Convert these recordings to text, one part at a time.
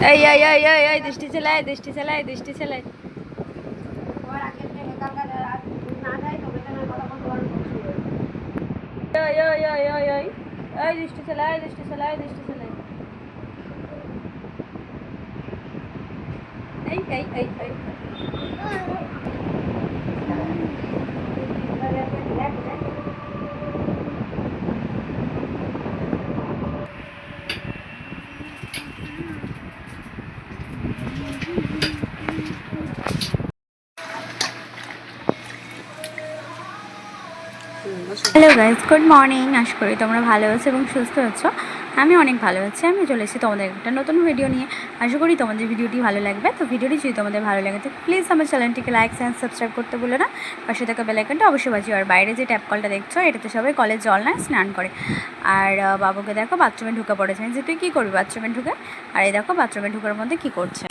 এই এই এই এই এই দৃষ্টি চালায় দৃষ্টি চালায় দৃষ্টি চালায় ওই দৃষ্টি চালায় দৃষ্টি চালায় দৃষ্টি চালায় এই এই এই এই হ্যালো গাইজ গুড মর্নিং আশা করি তোমরা ভালো আছো এবং সুস্থ আছো। আমি অনেক ভালো আছি, আমি চলে এসেছি তোমাদের একটা নতুন ভিডিও নিয়ে। আশা করি তোমাদের ভিডিওটি ভালো লাগবে। তো ভিডিওটি যদি তোমাদের ভালো লাগে, তো প্লিজ আমার চ্যানেলটিকে লাইক অ্যান্ড সাবস্ক্রাইব করতে বলো না। পাশে থাকা বেলাইকনটা অবশ্যই বাজিও আর বাইরে যে ট্যাপ কলটা দেখছ, এটাতে সবাই কলেজ জল না স্নান করে। আর বাবুকে দেখো বাথরুমে ঢুকে পড়েছে। যে তুই কী করবি বাথরুমে ঢুকে? আর এই দেখো বাথরুমে ঢুকার মধ্যে কী করছে।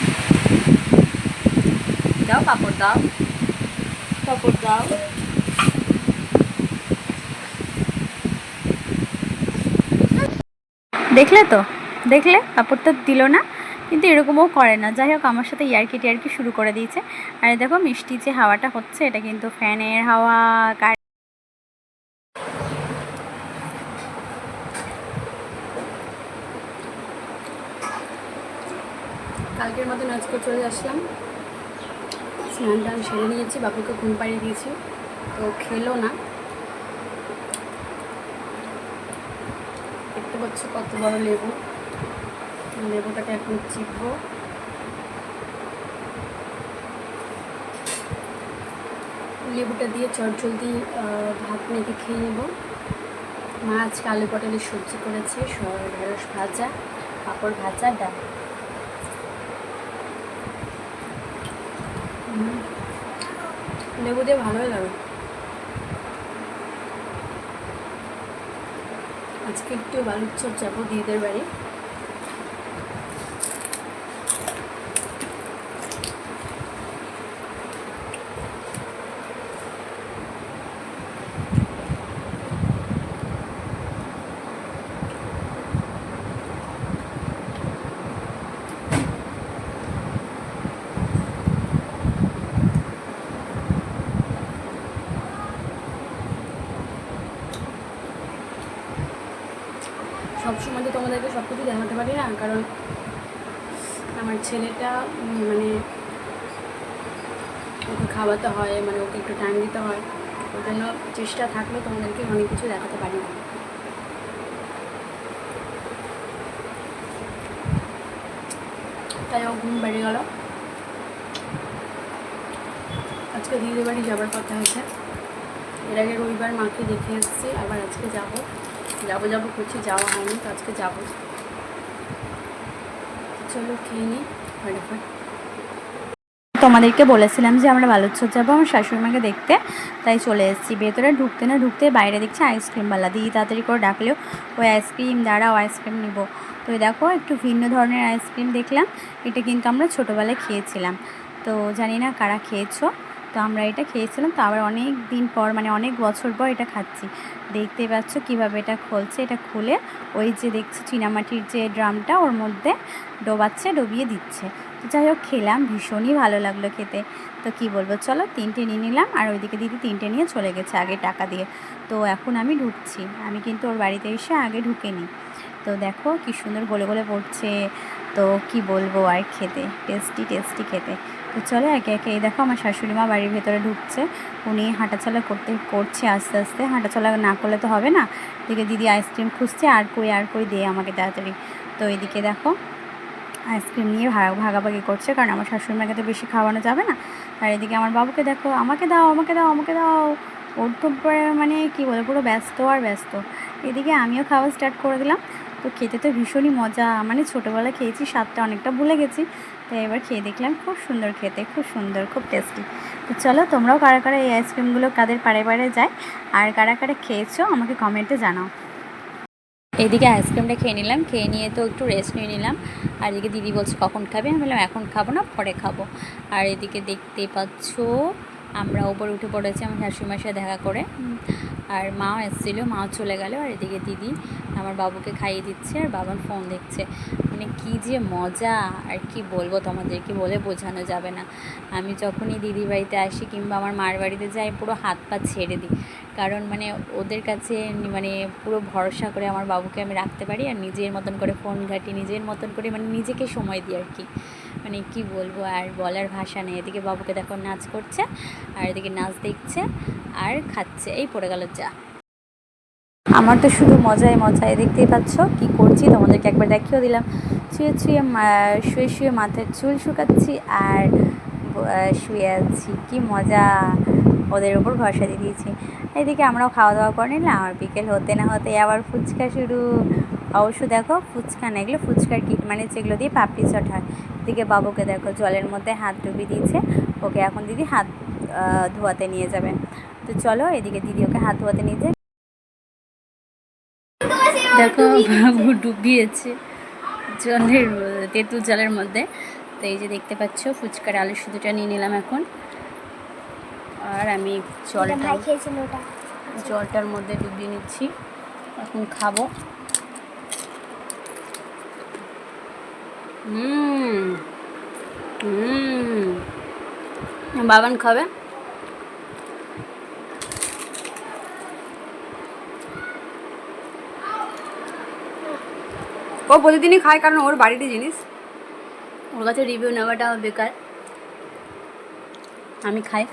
দাও কাপড় দাও। কাপড় দাও। দেখলে তো? দেখলে? কাপড়টা দিল না। কিন্তু এরকমও করে না। যাই হোক, আমার সাথে ইয়ারকি টিয়ারকি শুরু করে দিয়েছে। আর দেখো, মিষ্টি যে হাওয়াটা হচ্ছে, এটা কিন্তু ফ্যানের হাওয়া। কার কালকের মতো মতন আজকে চলে আসলাম। স্নান টান সেরে নিয়েছি, বাবুকে ঘুম পাড়িয়ে দিয়েছি। তো খেলো না দেখতে পাচ্ছ কত বড় লেবু? লেবুটাকে এখন চিপবো। লেবুটা দিয়ে চটজলদি ভাত মেখে খেয়ে নেব। মা আজকে আলু পটলের সবজি করেছে ঢেঁড়স ভাজা, পাঁপড় ভাজা, ডাল। লেবু দিয়ে ভালোই লাগে। আজকে একটু বালুচর যাব দিদিদের বাড়ি সবসময় তো তোমাদেরকে সব কিছু দেখাতে পারি না, কারণ আমার ছেলেটা মানে ওকে খাওয়াতে হয় মানে ওকে একটু টাইম দিতে হয়। ওই জন্য চেষ্টা থাকলেও তোমাদেরকে অনেক কিছু দেখাতে পারি। না তাই ও ঘুম বেড়ে গেল। আজকে দিদির বাড়ি যাবার কথা আছে এর আগে রবিবার মাকে দেখে এসেছি, আবার আজকে যাব। যাব যাব করছি, যাওয়া হয়নি, তো আজকে যাব। চলো তোমাদেরকে বলেছিলাম যে আমরা বালুচ্ছর যাব, আমার শাশুড়িমাকে দেখতে, তাই চলে এসেছি। ভেতরে ঢুকতে না ঢুকতে বাইরে দেখছি আইসক্রিমওয়ালা দিদি তাড়াতাড়ি করে ডাকলেও ওই আইসক্রিম দাঁড়াও আইসক্রিম নিব। তো দেখো, একটু ভিন্ন ধরনের আইসক্রিম দেখলাম। এটা কিন্তু আমরা ছোটোবেলায় খেয়েছিলাম। তো জানি না কারা খেয়েছো। তো আমরা এটা খেয়েছিলাম। তো আবার অনেক দিন পর মানে অনেক বছর পর এটা খাচ্ছি। দেখতে পাচ্ছ কীভাবে এটা খুলছে। এটা খুলে ওই যে দেখছ চীনামাটির যে ড্রামটা, ওর মধ্যে ডোবাচ্ছে, ডুবিয়ে দিচ্ছে। তো যাই হোক, খেলাম। ভীষণই ভালো লাগল খেতে। তো কি বলব? চলো তিনটে নিয়ে নিলাম। আর ওইদিকে দিদি তিনটে নিয়ে চলে গেছে আগে টাকা দিয়ে। তো এখন আমি ঢুকছি। আমি কিন্তু ওর বাড়িতে এসে আগে ঢুকে নিই। তো দেখো কি সুন্দর গলে গলে পড়ছে। তো কি বলব আর খেতে? টেস্টি টেস্টি খেতে। তো চলো একে একে, এই দেখো আমার শাশুড়ি মা বাড়ির ভেতরে ঢুকছে। উনি হাঁটাচলা করতে, করছে আস্তে আস্তে। হাঁটাচলা না করলে তো হবে না। এদিকে দিদি আইসক্রিম খুঁজছে, আর কই আর কই দে আমাকে তাড়াতাড়ি। তো এদিকে দেখো আইসক্রিম নিয়ে ভাগ ভাগাভাগি করছে। কারণ আমার শাশুড়ি মাকে তো বেশি খাওয়ানো যাবে না। আর এদিকে আমার বাবুকে দেখো, আমাকে দাও আমাকে দাও আমাকে দাও। ওর তো মানে কী বলে, পুরো ব্যস্ত আর ব্যস্ত। এদিকে আমিও খাওয়া স্টার্ট করে দিলাম। তো খেতে তো ভীষণই মজা। মানে ছোটোবেলায় খেয়েছি, স্বাদটা অনেকটা ভুলে গেছি। তো এবার খেয়ে দেখলাম খুব সুন্দর খেতে, খুব সুন্দর, খুব টেস্টি তো চলো তোমরাও কারা কারা এই আইসক্রিমগুলো কাদের পাড়ে পাড়ে যায়, আর কারা কারা খেয়েছো আমাকে কমেন্টে জানাও। এইদিকে আইসক্রিমটা খেয়ে নিলাম, খেয়ে নিয়ে তো একটু রেস্ট নিয়ে নিলাম। আর এদিকে দিদি বলছে কখন খাবে? আমি বললাম, এখন খাব না, পরে খাব। আর এদিকে দেখতে পাচ্ছ আমরা ওপরে উঠে পড়েছি, আমার শাশুড়িমার সাথে দেখা করে। আর মাও এসেছিল, মাও চলে গেল, আর এদিকে দিদি আমার বাবুকে খাইয়ে দিচ্ছে, আর বাবার ফোন দেখছে। মানে কী যে মজা, আর কি বলব তোমাদেরকে বলে বোঝানো যাবে না। আমি যখনই দিদি বাড়িতে আসি কিংবা আমার মার বাড়িতে যাই, পুরো হাত পা ছেড়ে দিই। কারণ মানে ওদের কাছে মানে পুরো ভরসা করে আমার বাবুকে আমি রাখতে পারি, আর নিজের মতন করে ফোন ঘাঁটি, নিজের মতন করে মানে নিজেকে সময় দিই আর কি। মানে কি বলব, আর বলার ভাষা নেই। এদিকে বাবুকে দেখো নাচ করছে, আর এদিকে নাচ দেখছে, আর খাচ্ছে। এই পড়ে গেল যা আমার তো শুধু মজায় মজায় দেখতেই পাচ্ছ কি করছি, তোমাদেরকে একবার দেখিয়েও দিলাম। শুয়ে শুয়ে শুয়ে শুয়ে মাথার চুল শুকাচ্ছি, আর শুয়ে আছি। কি মজা। ওদের ওপর ভরসা দিয়ে দিয়েছি। এদিকে আমরাও খাওয়া দাওয়া করে নিলাম। আর বিকেল হতে না হতে আবার ফুচকা শুরু। অবশ্য দেখো, ফুচকা না, এগুলো ফুচকার কিট মানে যেগুলো দিয়ে পাপড়ি চট হয়। এদিকে বাবুকে দেখো জলের মধ্যে হাত ডুবিয়ে দিয়েছে। ওকে এখন দিদি হাত ধোয়াতে নিয়ে যাবে। তো চলো এদিকে দিদি ওকে হাত ধোয়াতে নিয়ে যায়। দেখো বাবু ডুবিয়েছে জলের তেঁতুল জলের মধ্যে। তো এই যে দেখতে পাচ্ছ ফুচকার আলু শুধুটা নিয়ে নিলাম এখন। আর আমি জলটা জলটার মধ্যে ডুবিয়ে নিচ্ছি। এখন খাব। হুম। হুম। বাবান খাবে? ও প্রতিদিনই খায় কারণ ওর বাড়িতে জিনিস। ওর কাছে রিভিউ নেওয়াটা বেকার। আমি খাই।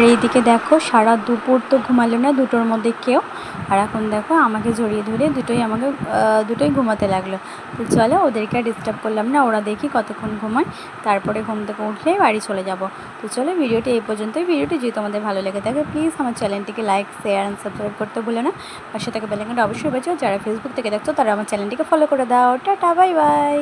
আর এইদিকে দেখো, সারা দুপুর তো ঘুমালো না, দুটোর মধ্যে কেউ। আর এখন দেখো, আমাকে জড়িয়ে ধরে দুটোই আমাকে দুটোই ঘুমাতে লাগল। তো চলো, ওদেরকে আর ডিস্টার্ব করলাম না, ওরা দেখি কতক্ষণ ঘুমায়। তারপরে ঘুম থেকে উঠলেই বাড়ি চলে যাব। তো চলো, ভিডিওটি এই পর্যন্তই। ভিডিওটি যদি তোমাদের ভালো লেগে থাকে প্লিজ আমার চ্যানেলটিকে লাইক শেয়ার অ্যান্ড সাবস্ক্রাইব করতে ভুলো না। পাশে থেকে বেলাইকনটা অবশ্যই বাঁচো যারা ফেসবুক থেকে দেখছ, তারা আমার চ্যানেলটিকে ফলো করে দাও। Tata bye bye